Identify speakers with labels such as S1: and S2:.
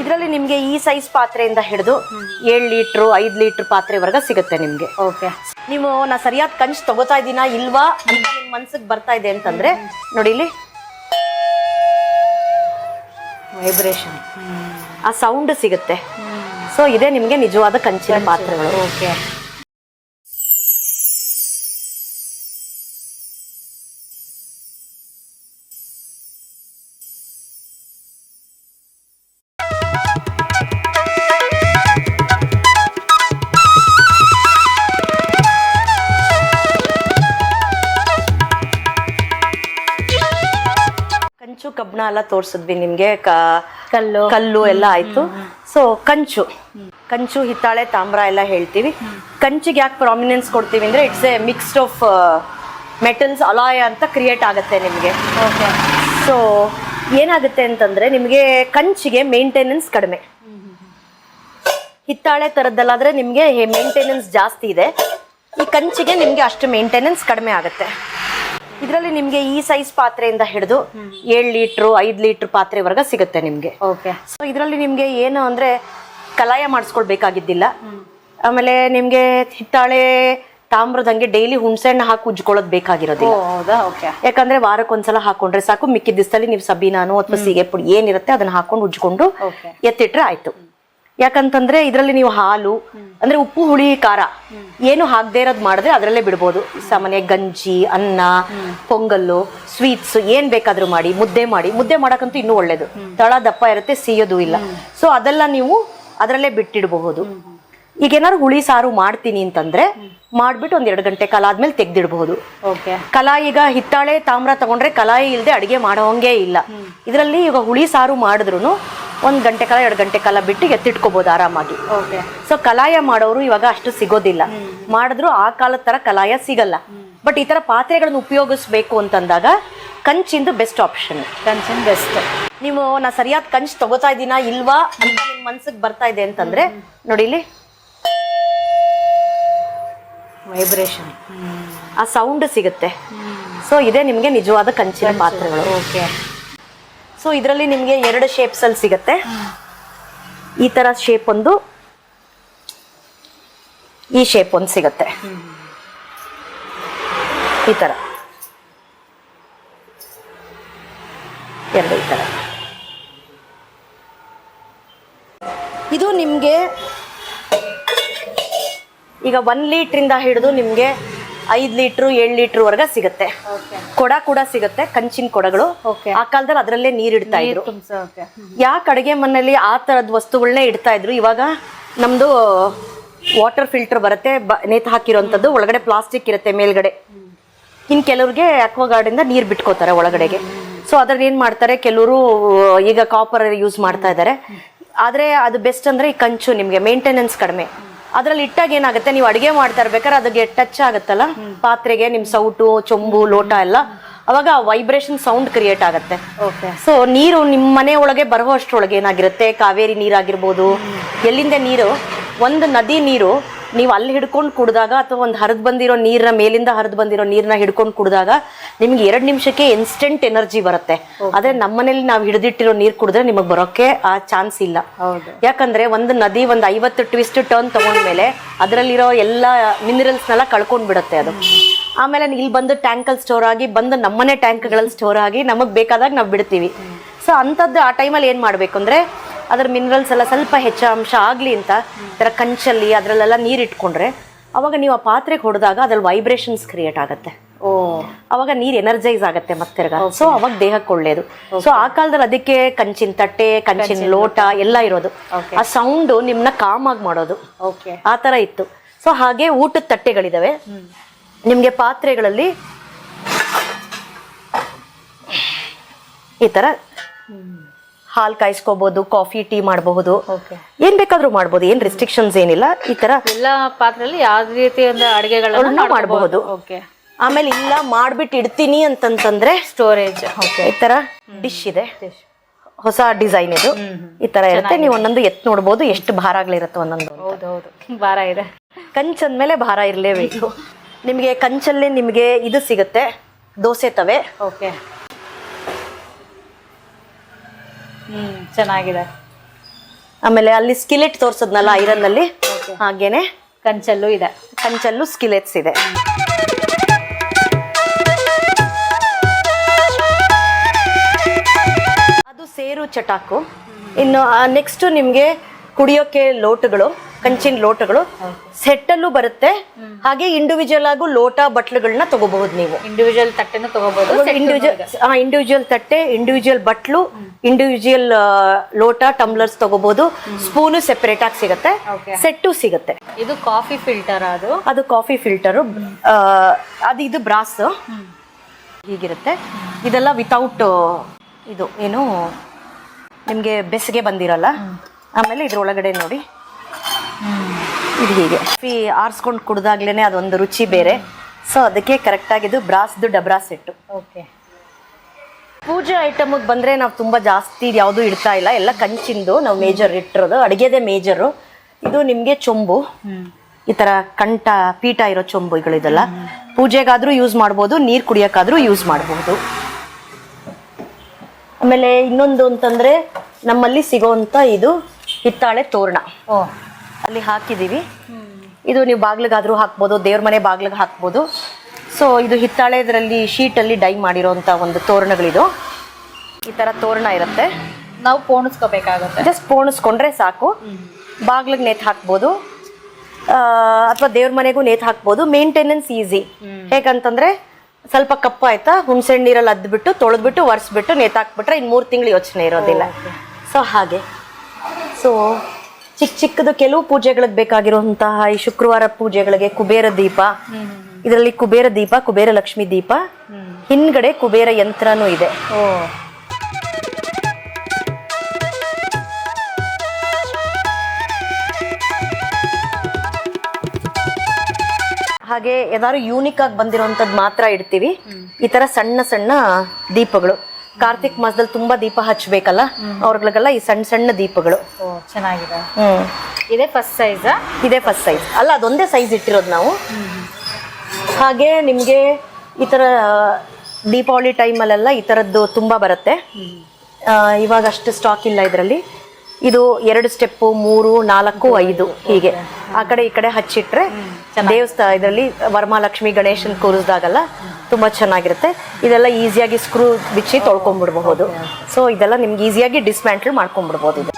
S1: ಇದರಲ್ಲಿ ನಿಮಗೆ ಈ ಸೈಜ್ ಪಾತ್ರೆಯಿಂದ ಹಿಡಿದು ಏಳು ಲೀಟ್ರು ಐದು ಲೀಟ್ರ್ ಪಾತ್ರೆವರೆಗೆ ಸಿಗುತ್ತೆ ನಿಮಗೆ.
S2: ಓಕೆ
S1: ನೀವು ನಾ ಸರಿಯಾದ ಕಂಚು ತಗೋತಾ ಇದ್ದೀನಾ ಇಲ್ವಾ ಅಂತ ನಿಮ್ಮ ಮನ್ಸಿಗೆ ಬರ್ತಾ ಇದೆ ಅಂತಂದ್ರೆ ನೋಡಿ ಇಲ್ಲಿ. ವೈಬ್ರೇಷನ್ ಆ ಸೌಂಡ್ ಸಿಗುತ್ತೆ. ಸೊ ಇದೇ ನಿಮಗೆ ನಿಜವಾದ ಕಂಚಿನ ಪಾತ್ರೆಗಳು.
S2: ಓಕೆ
S1: ಕಬ್ಬಣ ಎಲ್ಲ ತೋರ್ಸಿದ್ವಿ ನಿಮ್ಗೆ
S2: ಕಲ್ಲು.
S1: ಕಲ್ಲು ಎಲ್ಲ ಆಯ್ತು. ಸೊ ಕಂಚು. ಕಂಚು ಹಿತ್ತಾಳೆ ತಾಮ್ರ ಎಲ್ಲ ಹೇಳ್ತೀವಿ. ಕಂಚಿಗೆ ಯಾಕೆ ಪ್ರಾಮಿನೆನ್ಸ್ ಕೊಡ್ತೀವಿ ಅಂದ್ರೆ it's a mixed of metals alloy ಅಂತ ಕ್ರಿಯೇಟ್ ಆಗುತ್ತೆ ನಿಮಗೆ.
S2: ಓಕೆ
S1: ಸೊ ಏನಾಗುತ್ತೆ ಅಂತಂದ್ರೆ ನಿಮಗೆ ಕಂಚಿಗೆ ಮೇಂಟೆನೆನ್ಸ್ ಕಡಿಮೆ. ಹಿತ್ತಾಳೆ ತರದಲ್ಲಾದ್ರೆ ನಿಮಗೆ ಮೇಂಟೆನೆನ್ಸ್ ಜಾಸ್ತಿ ಇದೆ. ಈ ಕಂಚಿಗೆ ನಿಮಗೆ ಅಷ್ಟು ಮೇಂಟೆನೆನ್ಸ್ ಕಡಿಮೆ ಆಗುತ್ತೆ. ಇದರಲ್ಲಿ ನಿಮಗೆ ಈ ಸೈಜ್ ಪಾತ್ರೆಯಿಂದ ಹಿಡಿದು ಏಳು ಲೀಟ್ರು ಐದು ಲೀಟ್ರ್ ಪಾತ್ರೆವರೆಗೆ ಸಿಗುತ್ತೆ ನಿಮಗೆ.
S2: ಓಕೆ
S1: ಸೊ ಇದರಲ್ಲಿ ನಿಮಗೆ ಏನು ಅಂದ್ರೆ ಕಲಾಯ ಮಾಡಿಸ್ಕೊಳ್ಬೇಕಾಗಿದ್ದಿಲ್ಲ ಆಮೇಲೆ ನಿಮಗೆ ಹಿತ್ತಾಳೆ ತಾಮ್ರದಂಗೆ ಡೈಲಿ ಹುಣಸೆಹಣ್ಣು ಹಾಕಿ ಉಜ್ಕೊಳ್ಳೋದು ಬೇಕಾಗಿರೋದಿಲ್ಲ.
S2: ಹೌದಾ? ಓಕೆ
S1: ಯಾಕಂದ್ರೆ ವಾರಕ್ಕೊಂದ್ಸಲ ಹಾಕೊಂಡ್ರೆ ಸಾಕು ಮಿಕ್ಕಿದ ದಿವಸದಲ್ಲಿ ನೀವು ಸಬೀನಾನು ಅಥವಾ ಸೀಗೆ ಪುಡಿ ಏನಿರುತ್ತೆ ಅದನ್ನ ಹಾಕೊಂಡು ಉಜ್ಕೊಂಡು ಎತ್ತಿಟ್ರೆ ಆಯ್ತು. ಯಾಕಂತಂದ್ರೆ ಇದರಲ್ಲಿ ನೀವು ಹಾಲು ಅಂದ್ರೆ ಉಪ್ಪು ಹುಳಿ ಖಾರ ಏನು ಹಾಕದೇ ಇರೋದು ಮಾಡಿದ್ರೆ ಅದರಲ್ಲೇ ಬಿಡ್ಬೋದು. ಸಾಮಾನ್ಯ ಗಂಜಿ ಅನ್ನ ಪೊಂಗಲ್ಲು ಸ್ವೀಟ್ಸ್ ಏನ್ ಬೇಕಾದ್ರೂ ಮಾಡಿ ಮುದ್ದೆ ಮಾಡಿ. ಮುದ್ದೆ ಮಾಡಕ್ಕಂತೂ ಇನ್ನೂ ಒಳ್ಳೇದು. ತಳ ದಪ್ಪ ಇರುತ್ತೆ ಸಿಯೋದು ಇಲ್ಲ. ಸೊ ಅದೆಲ್ಲ ನೀವು ಅದರಲ್ಲೇ ಬಿಟ್ಟಿಡಬಹುದು. ಈಗ ಏನಾದ್ರು ಹುಳಿ ಸಾರು ಮಾಡ್ತೀನಿ ಅಂತಂದ್ರೆ ಮಾಡ್ಬಿಟ್ಟು ಒಂದ್ ಎರಡು ಗಂಟೆ ಕಾಲ ಆದ್ಮೇಲೆ ತೆಗ್ದಿಡಬಹುದು. ಈಗ ಹಿತ್ತಾಳೆ ತಾಮ್ರ ತಗೊಂಡ್ರೆ ಕಲಾಯಿ ಇಲ್ಲದೆ ಅಡಿಗೆ ಮಾಡೋಂಗೇ ಇಲ್ಲ. ಇದರಲ್ಲಿ ಈಗ ಹುಳಿ ಸಾರು ಮಾಡಿದ್ರು ಒಂದ್ ಗಂಟೆ ಕಾಲ ಎರಡು ಗಂಟೆ ಕಾಲ ಬಿಟ್ಟು ಎತ್ತಿಟ್ಕೋಬಹುದು ಆರಾಮಾಗಿ.
S2: ಓಕೆ
S1: ಸೊ ಕಲಾಯ ಮಾಡೋರು ಇವಾಗ ಅಷ್ಟು ಸಿಗೋದಿಲ್ಲ. ಮಾಡಿದ್ರು ಆ ಕಾಲದ ತರ ಕಲಾಯ ಸಿಗಲ್ಲ. ಬಟ್ ಈ ತರ ಪಾತ್ರೆಗಳನ್ನ ಉಪಯೋಗಿಸ್ಬೇಕು ಅಂತಂದಾಗ ಕಂಚಿಂದು ಬೆಸ್ಟ್ ಆಪ್ಷನ್
S2: ಕಂಚಿನ ಬೆಸ್ಟ್
S1: ನೀವು ನಾ ಸರಿಯಾದ ಕಂಚ್ ತಗೋತಾ ಇದ್ದೀನಾ ಇಲ್ವಾ? ಅಂತ ನಿಮ್ ಮನ್ಸಿಗೆ ಬರ್ತಾ ಇದೆ ಅಂತಂದ್ರೆ ನೋಡಿ ಇಲ್ಲಿ. ವೈಬ್ರೇಷನ್ ಆ ಸೌಂಡ್ ಸಿಗುತ್ತೆ. ಸೊ ಇದೇ ನಿಮಗೆ ನಿಜವಾದ ಕಂಚಿನ ಪಾತ್ರೆಗಳು.
S2: ಓಕೆ
S1: ಸೊ ಇದರಲ್ಲಿ ನಿಮಗೆ ಎರಡು ಶೇಪ್ಸ್ ಅಲ್ಲಿ ಸಿಗುತ್ತೆ. ಈ ತರ ಶೇಪ್ ಒಂದು, ಈ ಶೇಪ್ ಒಂದು ಸಿಗುತ್ತೆ. ಈ ತರ. ಎರಡು ಈ ತರ. ಇದು ನಿಮಗೆ ಈಗ ಒನ್ ಲೀಟ್ರಿಂದ ಹಿಡಿದು ನಿಮಗೆ ಐದು ಲೀಟ್ರು ಏಳು ಲೀಟ್ರ್ವರೆಗೆ ಸಿಗುತ್ತೆ. ಕೊಡ ಕೂಡ ಸಿಗುತ್ತೆ ಕಂಚಿನ ಕೊಡಗಳು.
S2: ಓಕೆ
S1: ಆ ಕಾಲದಲ್ಲಿ ಅದರಲ್ಲೇ ನೀರ್ ಇಡ್ತಾ ಇದ್ರು. ಯಾಕೆ ಅಡುಗೆ ಮನೆಯಲ್ಲಿ ಆ ಥರದ ವಸ್ತುಗಳನ್ನೇ ಇಡ್ತಾ ಇದ್ರು? ಇವಾಗ ನಮ್ದು ವಾಟರ್ ಫಿಲ್ಟರ್ ಬರುತ್ತೆ ಬ ನೇತು ಹಾಕಿರೋಂಥದ್ದು ಒಳಗಡೆ ಪ್ಲಾಸ್ಟಿಕ್ ಇರುತ್ತೆ ಮೇಲ್ಗಡೆ. ಇನ್ನು ಕೆಲವ್ರಿಗೆ ಇಂದ ನೀರು ಬಿಟ್ಕೋತಾರೆ ಒಳಗಡೆಗೆ. ಸೊ ಅದ್ರಲ್ಲಿ ಏನು ಮಾಡ್ತಾರೆ ಕೆಲವರು ಈಗ ಕಾಪರ್ ಯೂಸ್ ಮಾಡ್ತಾ ಇದ್ದಾರೆ ಆದರೆ ಅದು ಬೆಸ್ಟ್ ಅಂದರೆ ಈ ಕಂಚು ನಿಮಗೆ ಮೇಂಟೆನೆನ್ಸ್ ಕಡಿಮೆ. ಅದ್ರಲ್ಲಿ ಇಟ್ಟಾಗ ಏನಾಗುತ್ತೆ? ನೀವು ಅಡುಗೆ ಮಾಡ್ತಾ ಇರ್ಬೇಕಾದ್ರೆ ಅದಕ್ಕೆ ಟಚ್ ಆಗುತ್ತಲ್ಲ? ಪಾತ್ರೆಗೆ ನಿಮ್ಮ ಸೌಟು ಚೊಂಬು ಲೋಟ ಎಲ್ಲ ಅವಾಗ ವೈಬ್ರೇಷನ್ ಸೌಂಡ್ ಕ್ರಿಯೇಟ್ ಆಗುತ್ತೆ.
S2: ಓಕೆ
S1: ಸೊ ನೀರು ನಿಮ್ಮ ಮನೆ ಒಳಗೆ ಬರೋ ಅಷ್ಟರೊಳಗೆ ಏನಾಗಿರುತ್ತೆ? ಕಾವೇರಿ ನೀರಾಗಿರ್ಬೋದು. ಎಲ್ಲಿಂದ ನೀರು? ಒಂದು ನದಿ ನೀರು ನೀವು ಅಲ್ಲಿ ಹಿಡ್ಕೊಂಡು ಕುಡಿದಾಗ ಅಥವಾ ಒಂದು ಹರಿದು ಬಂದಿರೋ ನೀರನ್ನ ಮೇಲಿಂದ ಹರಿದು ಬಂದಿರೋ ನೀರನ್ನ ಹಿಡ್ಕೊಂಡು ಕುಡಿದಾಗ ನಿಮ್ಗೆ ಎರಡು ನಿಮಿಷಕ್ಕೆ ಇನ್ಸ್ಟೆಂಟ್ ಎನರ್ಜಿ ಬರುತ್ತೆ. ಆದ್ರೆ ನಮ್ಮನೇಲಿ ನಾವು ಹಿಡಿದಿಟ್ಟಿರೋ ನೀರು ಕುಡಿದ್ರೆ ನಿಮಗೆ ಬರೋಕ್ಕೆ ಆ ಚಾನ್ಸ್ ಇಲ್ಲ.
S2: ಹೌದು.
S1: ಯಾಕಂದ್ರೆ ಒಂದು ನದಿ ಒಂದು ಐವತ್ತು ಟ್ವಿಸ್ಟ್ ಟರ್ನ್ ತಗೊಂಡ್ಮೇಲೆ ಅದರಲ್ಲಿರೋ ಎಲ್ಲ ಮಿನರಲ್ಸ್ನೆಲ್ಲ ಕಳ್ಕೊಂಡ್ ಬಿಡುತ್ತೆ ಅದು. ಆಮೇಲೆ ಇಲ್ಲಿ ಬಂದು ಟ್ಯಾಂಕಲ್ಲಿ ಸ್ಟೋರ್ ಆಗಿ ಬಂದು ನಮ್ಮನೆ ಟ್ಯಾಂಕ್ಗಳಲ್ಲಿ ಸ್ಟೋರ್ ಆಗಿ ನಮಗೆ ಬೇಕಾದಾಗ ನಾವು ಬಿಡ್ತೀವಿ. ಸೊ ಅಂಥದ್ದು ಆ ಟೈಮಲ್ಲಿ ಏನು ಮಾಡಬೇಕು ಅಂದರೆ ಅದ್ರ ಮಿನರಲ್ಸ್ ಎಲ್ಲ ಸ್ವಲ್ಪ ಹೆಚ್ಚಾಂಶ ಅಂಶ ಆಗಲಿ ಅಂತ ಥರ ಕಂಚಲ್ಲಿ ಅದರಲ್ಲೆಲ್ಲ ನೀರು ಇಟ್ಕೊಂಡ್ರೆ ಅವಾಗ ನೀವು ಆ ಪಾತ್ರೆಗೆ ಹೊಡೆದಾಗ ಅದ್ರಲ್ಲಿ ವೈಬ್ರೇಷನ್ಸ್ ಕ್ರಿಯೇಟ್ ಆಗುತ್ತೆ.
S2: ಓ.
S1: ಅವಾಗ ನೀರು ಎನರ್ಜೈಸ್ ಆಗುತ್ತೆ ಮತ್ತೆ ಸೊ ಅವಾಗ ದೇಹಕ್ಕೆ ಒಳ್ಳೇದು. ಸೊ ಆ ಕಾಲದಲ್ಲಿ ಅದಕ್ಕೆ ಕಂಚಿನ ತಟ್ಟೆ ಕಂಚಿನ ಲೋಟ ಎಲ್ಲ ಇರೋದು. ಆ ಸೌಂಡು ನಿಮ್ಮನ್ನ ಕಾಮ್ ಆಗಿ ಮಾಡೋದು.
S2: ಓಕೆ
S1: ಆ ಥರ ಇತ್ತು. ಸೊ ಹಾಗೆ ಊಟದ ತಟ್ಟೆಗಳಿದಾವೆ. ನಿಮಗೆ ಪಾತ್ರೆಗಳಲ್ಲಿ ಈ ಥರ ಹಾಲು ಕಾಯಿಸ್ಕೋಬಹುದು ಕಾಫಿ ಟೀ ಮಾಡಬಹುದು. ಏನ್ ಬೇಕಾದ್ರೂ ಮಾಡಬಹುದು ಏನ್ ರೆಸ್ಟ್ರಿಕ್ಷನ್ಸ್ ಏನಿಲ್ಲ ಈ ತರ
S2: ಎಲ್ಲ ಪಾತ್ರೆಯಲ್ಲಿ ಯಾವ ರೀತಿ ಅಡುಗೆಗಳನ್ನು
S1: ಮಾಡಬಹುದು. ಆಮೇಲೆ ಇಲ್ಲ ಮಾಡ್ಬಿಟ್ಟು ಇಡ್ತೀನಿ ಅಂತಂತಂದ್ರೆ
S2: ಸ್ಟೋರೇಜ್ ಓಕೆ
S1: ಈ ತರ ಡಿಶ್ ಇದೆ. ಹೊಸ ಡಿಸೈನ್ ಇದು. ಈ ತರ ಇರುತ್ತೆ. ನೀವು ಒಂದೊಂದು ಎತ್ ನೋಡಬಹುದು ಎಷ್ಟು ಭಾರ ಆಗ್ಲಿರತ್ತೆ ಒಂದೊಂದು
S2: ಹೌದು ಹೌದು ಭಾರ ಇದೆ.
S1: ಕಂಚ್ ಮೇಲೆ ಭಾರ ಇರಲೇಬೇಕು. ನಿಮಗೆ ಕಂಚಲ್ಲೇ ನಿಮಗೆ ಇದು ಸಿಗುತ್ತೆ ದೋಸೆ ತವೆ.
S2: ಓಕೆ ಹ್ಮ್ ಚೆನ್ನಾಗಿದೆ.
S1: ಆಮೇಲೆ ಅಲ್ಲಿ ಸ್ಕಿಲೆಟ್ ತೋರ್ಸದ್ನಲ್ಲ ಐರನ್ ಅಲ್ಲಿ ಹಾಗೇನೆ?
S2: ಕಂಚಲ್ಲೂ ಇದೆ.
S1: ಕಂಚಲ್ಲೂ ಸ್ಕಿಲೆಟ್ಸ್ ಇದೆ. ಅದು ಸೇರು ಚಟಾಕು. ಇನ್ನು ನೆಕ್ಸ್ಟ್ ನಿಮ್ಗೆ ಕುಡಿಯೋಕೆ ಲೋಟಗಳು ಕಂಚಿನ ಲೋಟಗಳು ಸೆಟ್ಟಲ್ಲೂ ಬರುತ್ತೆ. ಹಾಗೆ ಇಂಡಿವಿಜುವಲ್ ಆಗು ಲೋಟ ಬಟ್ಲುಗಳನ್ನ ತಗೋಬಹುದು ನೀವು.
S2: ಇಂಡಿವಿಜುವಲ್ ತಟ್ಟೆನೂ ತಗೋಬಹುದು
S1: ಇಂಡಿವಿಜುವಲ್ ಇಂಡಿವಿಜುವಲ್ ತಟ್ಟೆ ಇಂಡಿವಿಜುವಲ್ ಬಟ್ಲು ಇಂಡಿವಿಜುವಲ್ ಲೋಟ ಟಂಬ್ಲರ್ಸ್ ತಗೋಬಹುದು. ಸ್ಪೂನು ಸೆಪರೇಟ್ ಆಗಿ ಸಿಗುತ್ತೆ.
S2: ಸೆಟ್
S1: ಸೆಟ್ಟು ಸಿಗುತ್ತೆ.
S2: ಇದು ಕಾಫಿ ಫಿಲ್ಟರ್ ಅದು?
S1: ಅದು ಕಾಫಿ ಫಿಲ್ಟರು ಅದು ಇದು ಬ್ರಾಸ್ ಹೀಗಿರುತ್ತೆ. ಇದೆಲ್ಲ ವಿತೌಟ್ ಇದು ಏನು ನಿಮಗೆ ಬೆಸಿಗೆ ಬಂದಿರಲ್ಲ? ಆಮೇಲೆ ಇದ್ರೊಳಗಡೆ ನೋಡಿ. ಇದು ಹೀಗೆ. ಕಾಫಿ ಆರಿಸ್ಕೊಂಡು ಕುಡ್ದಾಗ್ಲೇ ಅದೊಂದು ರುಚಿ ಬೇರೆ. ಸೊ ಅದಕ್ಕೆ ಕರೆಕ್ಟಾಗಿದ್ದು ಬ್ರಾಸ್ದು ಡಬ್ರಾ ಸೆಟ್ಟು.
S2: ಓಕೆ
S1: ಪೂಜೆ ಐಟಮಿಗೆ ಬಂದರೆ ನಾವು ತುಂಬ ಜಾಸ್ತಿ ಯಾವುದು ಇಡ್ತಾ ಇಲ್ಲ. ಎಲ್ಲ ಕಂಚಿಂದು ನಾವು ಮೇಜರ್ ಇಟ್ಟಿರೋದು. ಅಡುಗೆದೇ ಮೇಜರು ಇದು ನಿಮಗೆ ಚೊಂಬು. ಈ ಥರ ಕಂಠ ಪೀಠ ಇರೋ ಚೊಂಬುಗಳು ಇದೆಲ್ಲ ಪೂಜೆಗಾದರೂ ಯೂಸ್ ಮಾಡ್ಬೋದು. ನೀರು ಕುಡಿಯೋಕ್ಕಾದರೂ ಯೂಸ್ ಮಾಡ್ಬೋದು. ಆಮೇಲೆ ಇನ್ನೊಂದು ಅಂತಂದರೆ ನಮ್ಮಲ್ಲಿ ಸಿಗೋವಂಥ ಇದು ಹಿತ್ತಾಳೆ ತೋರಣ.
S2: ಓ.
S1: ಅಲ್ಲಿ ಹಾಕಿದ್ದೀವಿ ಇದು ನೀವು ಬಾಗ್ಲಿಗಾದ್ರೂ ಹಾಕ್ಬೋದು ದೇವ್ರ ಮನೆ ಬಾಗ್ಲಿಗೆ ಹಾಕ್ಬೋದು. ಸೊ ಇದು ಹಿತ್ತಾಳೆ ಇದರಲ್ಲಿ ಶೀಟಲ್ಲಿ ಡೈ ಮಾಡಿರೋಂಥ ಒಂದು ತೋರಣಗಳಿದು. ಈ ಥರ ತೋರಣ ಇರುತ್ತೆ.
S2: ನಾವು ಪೋಣಿಸ್ಕೋಬೇಕಾಗುತ್ತೆ.
S1: ಜಸ್ಟ್ ಪೋಣಿಸ್ಕೊಂಡ್ರೆ ಸಾಕು. ಬಾಗ್ಲಿಗೆ ನೇತು ಹಾಕ್ಬೋದು. ಅಥವಾ ದೇವ್ರ ಮನೆಗೂ ನೇತು ಹಾಕ್ಬೋದು. ಮೇಂಟೆನೆನ್ಸ್ ಈಸಿ ಹೇಗಂತಂದ್ರೆ ಸ್ವಲ್ಪ ಕಪ್ಪ ಆಯ್ತಾ ಹುಣಸೆ ನೀರಲ್ಲಿ ಅದ್ಬಿಟ್ಟು ತೊಳೆದ್ಬಿಟ್ಟು ಒರೆಸ್ಬಿಟ್ಟು ನೇತಾಕ್ಬಿಟ್ರೆ ಇನ್ನು ಮೂರು ತಿಂಗಳು ಯೋಚನೆ ಇರೋದಿಲ್ಲ. ಸೊ ಹಾಗೆ. ಸೊ ಚಿಕ್ಕ ಚಿಕ್ಕದು ಕೆಲವು ಪೂಜೆಗಳಿಗೆ ಬೇಕಾಗಿರುವಂತಹ ಈ ಶುಕ್ರವಾರ ಪೂಜೆಗಳಿಗೆ ಕುಬೇರ ದೀಪ. ಇದರಲ್ಲಿ ಕುಬೇರ ದೀಪ ಕುಬೇರ ಲಕ್ಷ್ಮಿ ದೀಪ ಹಿಂದ್ಗಡೆ ಕುಬೇರ ಯಂತ್ರನೂ ಇದೆ.
S2: ಓ.
S1: ಹಾಗೆ ಏನಾದ್ರು ಯೂನಿಕ್ ಆಗಿ ಬಂದಿರೋಂಥದ್ದು ಮಾತ್ರ ಇಡ್ತೀವಿ. ಈ ತರ ಸಣ್ಣ ಸಣ್ಣ ದೀಪಗಳು. ಕಾರ್ತಿಕ್ ಮಾಸದಲ್ಲಿ ತುಂಬಾ ದೀಪ ಹಚ್ಬೇಕಲ್ಲ? ಅವ್ರಗಳಿಗೆಲ್ಲ ಈ ಸಣ್ಣ ಸಣ್ಣ ದೀಪಗಳು.
S2: ಚೆನ್ನಾಗಿದೆ.
S1: ಹ್ಮ್.
S2: ಇದೇ ಫಸ್ಟ್ ಸೈಜ್
S1: ಇದೇ ಫಸ್ಟ್ ಸೈಜ್ ಅಲ್ಲ ಅದೊಂದೇ ಸೈಜ್ ಇಟ್ಟಿರೋದು ನಾವು. ಹಾಗೆ ನಿಮಗೆ ಈ ಥರ ದೀಪಾವಳಿ ಟೈಮಲ್ಲೆಲ್ಲ ಈ ಥರದ್ದು ತುಂಬ ಬರುತ್ತೆ. ಇವಾಗ ಅಷ್ಟು ಸ್ಟಾಕ್ ಇಲ್ಲ ಇದರಲ್ಲಿ. ಇದು ಎರಡು ಸ್ಟೆಪ್ಪು ಮೂರು ನಾಲ್ಕು ಐದು ಹೀಗೆ. ಆ ಕಡೆ ಈ ಕಡೆ ಹಚ್ಚಿಟ್ರೆ ದೇವಸ್ಥಾನ ಇದರಲ್ಲಿ ವರಮಹಾಲಕ್ಷ್ಮಿ ಗಣೇಶನ್ ಕೂರಿಸ್ದಾಗಲ್ಲ ತುಂಬಾ ಚೆನ್ನಾಗಿರುತ್ತೆ. ಇದೆಲ್ಲ ಈಸಿಯಾಗಿ ಸ್ಕ್ರೂ ಬಿಚ್ಚಿ ತೊಳ್ಕೊಂಡ್ಬಿಡ್ಬಹುದು ಸೊ ಇದೆಲ್ಲ ನಿಮ್ಗೆ ಈಸಿಯಾಗಿ ಡಿಸ್ಮ್ಯಾಂಟಲ್ ಮಾಡ್ಕೊಂಡ್ಬಿಡ್ಬೋದು ಇದು.